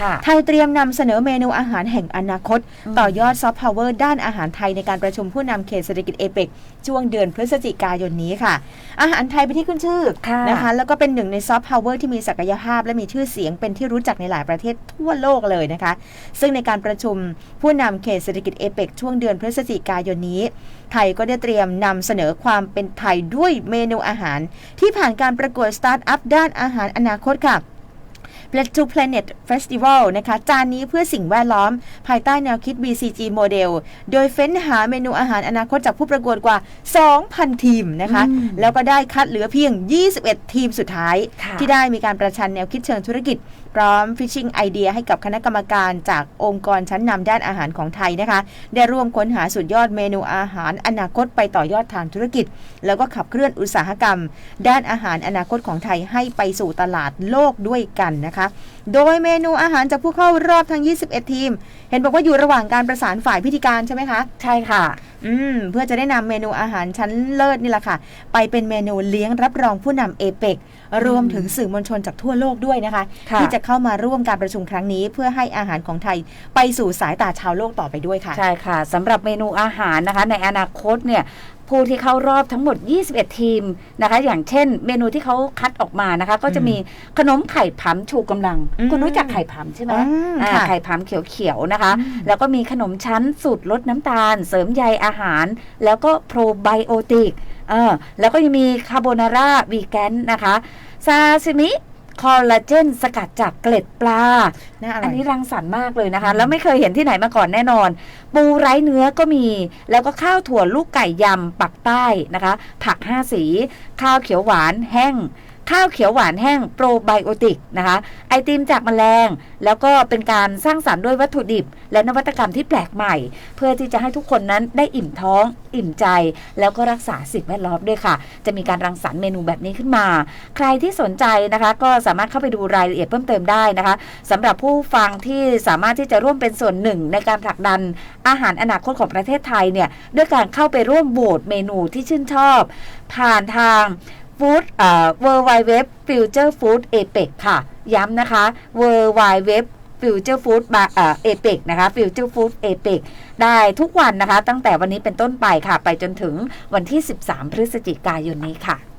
ค่ะไทยเตรียมนำเสนอเมนูอาหารแห่งอนาคตอืมต่อยอดซอฟต์พาวเวอร์ด้านอาหารไทยในการประชุมผู้นำเขตเศรษฐกิจเอเปกช่วงเดือนพฤศจิกายนนี้ค่ะ อาหารไทยเป็นที่ขึ้นชื่อค่ะนะคะแล้วก็เป็นหนึ่งในซอฟต์พาวเวอร์ที่มีศักยภาพ และมีชื่อเสียงเป็นที่รู้จักในหลายประเทศทั่วโลกเลยนะคะ ซึ่งในการประชุมผู้นำเขตเศรษฐกิจเอเปกช่วงเดือนพฤศจิกายนนี้ ไทยก็ได้เตรียมนำเสนอความเป็นไทยด้วยเมนูอาหาร ที่ผ่านการประกวดสตาร์ทอัพด้านอาหารอนาคตค่ะ Black to Planet Festival นะคะ จานนี้เพื่อสิ่งแวดล้อม ภายใต้แนวคิด BCG Model โดยเฟ้นหาเมนูอาหารอนาคตจากผู้ประกวดกว่า 2,000 ทีมนะคะอืมแล้วก็ได้คัดเหลือเพียง 21 ทีมสุดท้ายค่ะที่ได้มีการประชันแนวคิดเชิงธุรกิจ พร้อมฟิชชิงไอเดียให้กับคณะกรรมการจากองค์กรชั้นนำด้านอาหารของไทยนะคะ ได้ร่วมค้นหาสุดยอดเมนูอาหารอนาคตไปต่อยอดทางธุรกิจ แล้วก็ขับเคลื่อนอุตสาหกรรม ด้านอาหารอนาคตของไทยให้ไปสู่ตลาดโลกด้วยกันนะคะ โดยเมนูอาหารจากผู้เข้ารอบทั้ง 21 ทีม เห็นบอกว่าอยู่ระหว่างการประสานฝ่ายพิธีการใช่ไหมคะ ใช่ค่ะ อืม เพื่อจะได้นำเมนูอาหารชั้นเลิศนี่แหละค่ะ ไปเป็นเมนูเลี้ยงรับรองผู้นำเอเปกรวมถึงสื่อมวลชนจากทั่วโลกด้วยนะคะค่ะที่จะเข้ามาร่วมการประชุมครั้งนี้ เพื่อให้อาหารของไทยไปสู่สายตาชาวโลกต่อไปด้วยค่ะ ใช่ค่ะสำหรับเมนูอาหารนะคะ ในอนาคตเนี่ย ผู้ที่เข้ารอบทั้งหมด 21 ทีมนะคะ อย่างเช่น เมนูที่เขาคัดออกมานะคะ ก็จะมีขนมไข่ผำชูกำลังอืมคุณรู้จักไข่ผำใช่ไหมอืมอ่าค่ะไข่ผำเขียวๆนะคะอืมแล้วก็มีขนมชั้นสูตรลดน้ำตาล เสริมใยอาหาร แล้วก็โปรไบโอติกเออแล้วก็ยังมีคาโบนาร่าวีแกนนะคะซาซิมิ คอลลาเจนสกัดจากเกล็ดปลา น่าอร่อัอนยนี้รังสรรค์มากเลยนะคะ แล้วไม่เคยเห็นที่ไหนมาก่อนแน่นอน ปูไร้เนื้อก็มี แล้วก็ข้าวถั่วลูกไก่ยำปักใต้นะคะ ผักห้าสี ข้าวเขียวหวานแห้ง ข้าวเขียวหวานแห้งโปรไบโอติกนะคะ ไอติมจากแมลง แล้วก็เป็นการสร้างสรรค์ด้วยวัตถุดิบ และนวัตกรรมที่แปลกใหม่ เพื่อที่จะให้ทุกคนนั้นได้อิ่มท้อง อิ่มใจ แล้วก็รักษาสิ่งแวดล้อมด้วยค่ะ จะมีการรังสรรค์เมนูแบบนี้ขึ้นมา ใครที่สนใจนะคะ ก็สามารถเข้าไปดูรายละเอียดเพิ่มเติมได้นะคะสำหรับผู้ฟังที่สามารถที่จะร่วมเป็นส่วนหนึ่ง ในการผลักดันอาหารอนาคตของประเทศไทยเนี่ยด้วยการเข้าไปร่วมโหวตเมนูที่ชื่นชอบ ผ่านทาง ฟู้ดเอ่อ w w w Future Food APEC ค่ะ ย้ำนะคะ w w w Future Food เอ่อ APEC นะคะ Future Food APEC ได้ทุกวันนะคะ ตั้งแต่วันนี้เป็นต้นไปค่ะ ไปจนถึงวันที่ 13 พฤศจิกายนนี้ค่ะ